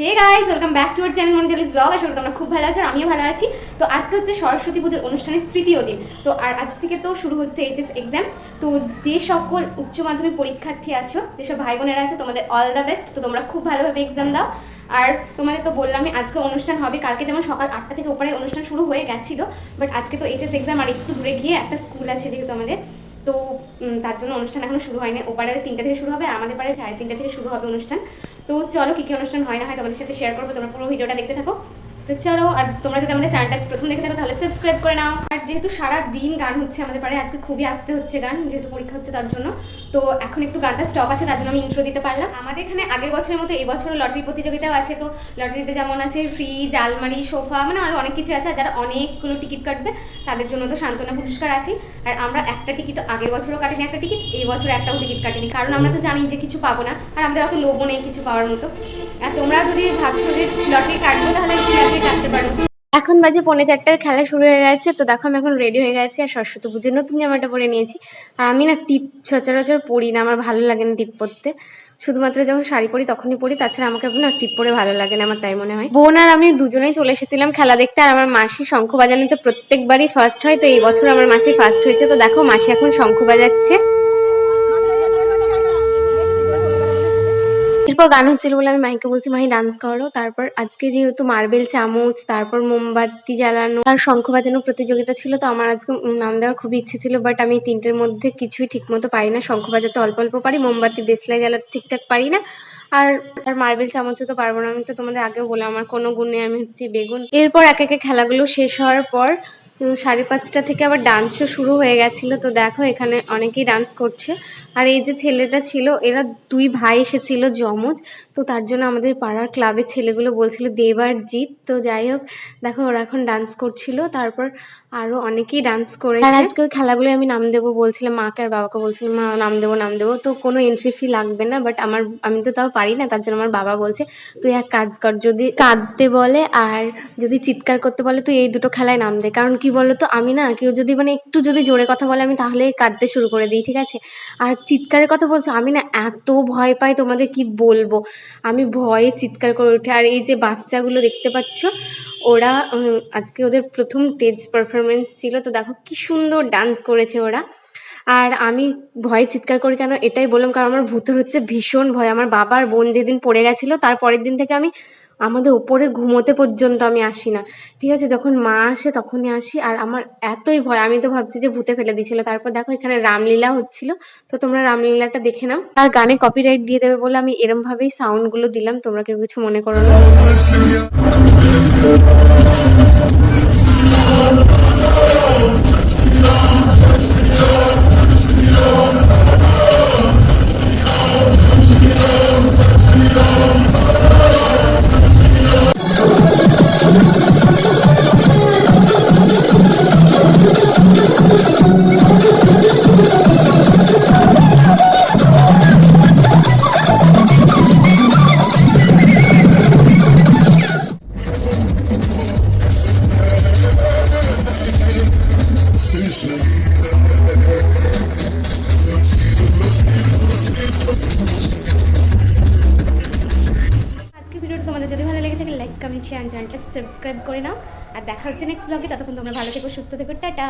Hey guys welcome back to our channel মঞ্জলিস vlog করি তোমরা খুব ভালো আছো আর আমিও ভালো আছি। তো আজকে হচ্ছে সরস্বতী পুজোর অনুষ্ঠানের তৃতীয় দিন। তো আর আজ থেকে তো শুরু হচ্ছে এইচএস এক্সাম তো যে সকল উচ্চ মাধ্যমিক পরীক্ষার্থী আছো যেসব ভাই বোনেরা আছে, তোমাদের অল দ্য বেস্ট তো তোমরা খুব ভালোভাবে এক্সাম দাও। আর তোমাদের তো বললামই আজকে অনুষ্ঠান হবে। কালকে যেমন সকাল আটটা থেকে উপরে অনুষ্ঠান শুরু হয়ে গেছিল বাট আজকে তো এইচএস এক্সাম আর একটু দূরে গিয়ে একটা স্কুল আছে যেহেতু আমাদের। তো তার জন্য অনুষ্ঠান এখনও শুরু হয়নি। ওপারে তিনটা থেকে শুরু হবে, আর আমাদের পাড়ে সাড়ে তিনটা থেকে শুরু হবে অনুষ্ঠান। তো চলো কি কি অনুষ্ঠান হয় না হয় তোমাদের সাথে শেয়ার করব, তোমরা পুরো ভিডিওটা দেখতে থাকো। তো চলো, আর তোমরা যদি আমাদের চ্যানেলটা প্রথম দেখে থাকো, তাহলে সাবস্ক্রাইব করে নাও। আর যেহেতু সারা দিন গান হচ্ছে আমাদের পাড়ে আজকে খুবই আসতে হচ্ছে গান, যেহেতু পরীক্ষা হচ্ছে তার জন্য। তো এখন একটু গানটা স্টপ আছে, তার জন্য আমি ইন্ট্রো দিতে পারলাম। আমাদের এখানে আগের বছরের মতো এবছরও লটারি প্রতিযোগিতাও আছে, তো লটারিতে যেমন আছে ফ্রিজ আলমারি সোফা মানে আরও অনেক কিছু আছে, আর যারা অনেকগুলো টিকিট কাটবে, তাদের জন্য তো সান্ত্বনা পুরস্কার আছে। আর আমরা একটা টিকিট আগের বছরও কাটিনি, একটা টিকিট এই বছর একটাও টিকিট কাটিনি, কারণ আমরা তো জানি যে কিছু পাবো না, আর আমাদের অত লোভও নেই কিছু পাওয়ার মতো। আর তোমরা যদি ভাবছ যে লটারি কাটবো তাহলে এখন বাজে পৌনে চারটার খেলা শুরু হয়ে গেছে, তো দেখো আমি এখন রেডি হয়ে গেছি আর সরস্বতী পুজোর নতুন জামাটা পরে নিয়েছি। আর আমি না টিপ সচরাচর পরি না, আমার ভালো লাগে না টিপ পরতে। শুধুমাত্র যখন শাড়ি পরি তখনই পরি, তাছাড়া আমাকে না টিপ পরে ভালো লাগে না, আমার তাই মনে হয়। বোন আর আমি দুজনেই চলে এসেছিলাম খেলা দেখতে, আর আমার মাসি শঙ্খ বাজানোতে প্রত্যেকবারই ফার্স্ট হয়, তো এই বছর আমার মাসি ফার্স্ট হয়েছে। তো দেখো মাসি এখন শঙ্খ বাজাচ্ছে। এরপর গান হচ্ছিল বলে আমি মাইকে বলছি, মাহি ডান্স করো। তারপর আজকে যেহেতু মার্বেল চামচ তারপর মোমবাতি জ্বালানো, আর শঙ্খ বাজানো প্রতিযোগিতা ছিল, তো আমার আজকে নাম দেওয়ার খুবই ইচ্ছে ছিল বাট আমি তিনটের মধ্যে কিছুই ঠিক মতো পারি না। শঙ্খ বাজাতে অল্প অল্প পারি, মোমবাতি দেশলাই জ্বালাতে ঠিকঠাক পারি না। আর আর মার্বেল চামচও তো পারব না, আমি তো তোমাদের আগেও বলে আমার কোনো গুণে আমি হচ্ছে বেগুন। এরপর এক একে খেলাগুলো শেষ হওয়ার পর উম, সাড়ে পাঁচটা থেকে আবার ডান্সও শুরু হয়ে গেছিল। তো দেখো এখানে অনেকেই ডান্স করছে। আর এই যে ছেলেটা ছিল এরা দুই ভাই এসেছিল জমজ তো তার জন্য আমাদের পাড়ার ক্লাবের ছেলেগুলো বলছিল দেব আর জিৎ তো যাই হোক দেখো ওরা এখন ডান্স করছিল। তারপর আরও অনেকেই ডান্স আর আজকে ওই খেলাগুলো আমি নাম দেবো বলছিলাম মাকে আর বাবাকে বলছিলাম মা নাম দেবো নাম দেবো। তো কোনো এন্ট্রি ফি লাগবে না বাট আমার আমি তো তাও পারি না তার জন্য আমার বাবা বলছে তুই এক কাজ কর যদি কাঁদতে বলে আর যদি চিৎকার করতে বলে তুই এই দুটো খেলায় নাম দে। কারণ কি বলতো, আমি না কেউ যদি মানে একটু যদি জোরে কথা বলে, আমি তাহলে কাঁদতে শুরু করে দিই, ঠিক আছে? আর চিৎকারের কথা বলছো, আমি না এত ভয় পাই তোমাদের কি বলব? আমি ভয়ে চিৎকার করে উঠে। আর এই যে বাচ্চাগুলো দেখতে পাচ্ছ, ওরা আজকে ওদের প্রথম স্টেজ পারফরমেন্স ছিল, তো দেখো কি সুন্দর ডান্স করেছে ওরা। আর আমি ভয়ে চিৎকার করি কেন? এটাই বললাম, কারণ আমার ভূতের হচ্ছে ভীষণ ভয়। আমার বাবার বোন যেদিন পড়ে গেছিল, তার পরের দিন থেকে আমি আমাদের উপরে ঘুমোতে পর্যন্ত আমি আসি না। ঠিক আছে, যখন মা আসে তখনই আসি। আর আমার এতই ভয়, আমি তো ভাবছি যে ভূতে ফেলে দিয়েছিল। তারপর দেখো এখানে রামলীলা হচ্ছিল। তো তোমরা রামলীলাটা দেখে নাও। আর গানে কপিরাইট দিয়ে দেবে বলে আমি এরমভাবেই সাউন্ডগুলো সাউন্ডগুলো দিলাম। তোমরা কেউ কিছু মনে করো না। কমেন্ট শেয়ার চ্যানেলটা সাবস্ক্রাইব করে নাও। আর দেখা হচ্ছে নেক্সট ব্লগে ততক্ষণ তোমরা ভালো থেকো, সুস্থ থেকো, টাটা।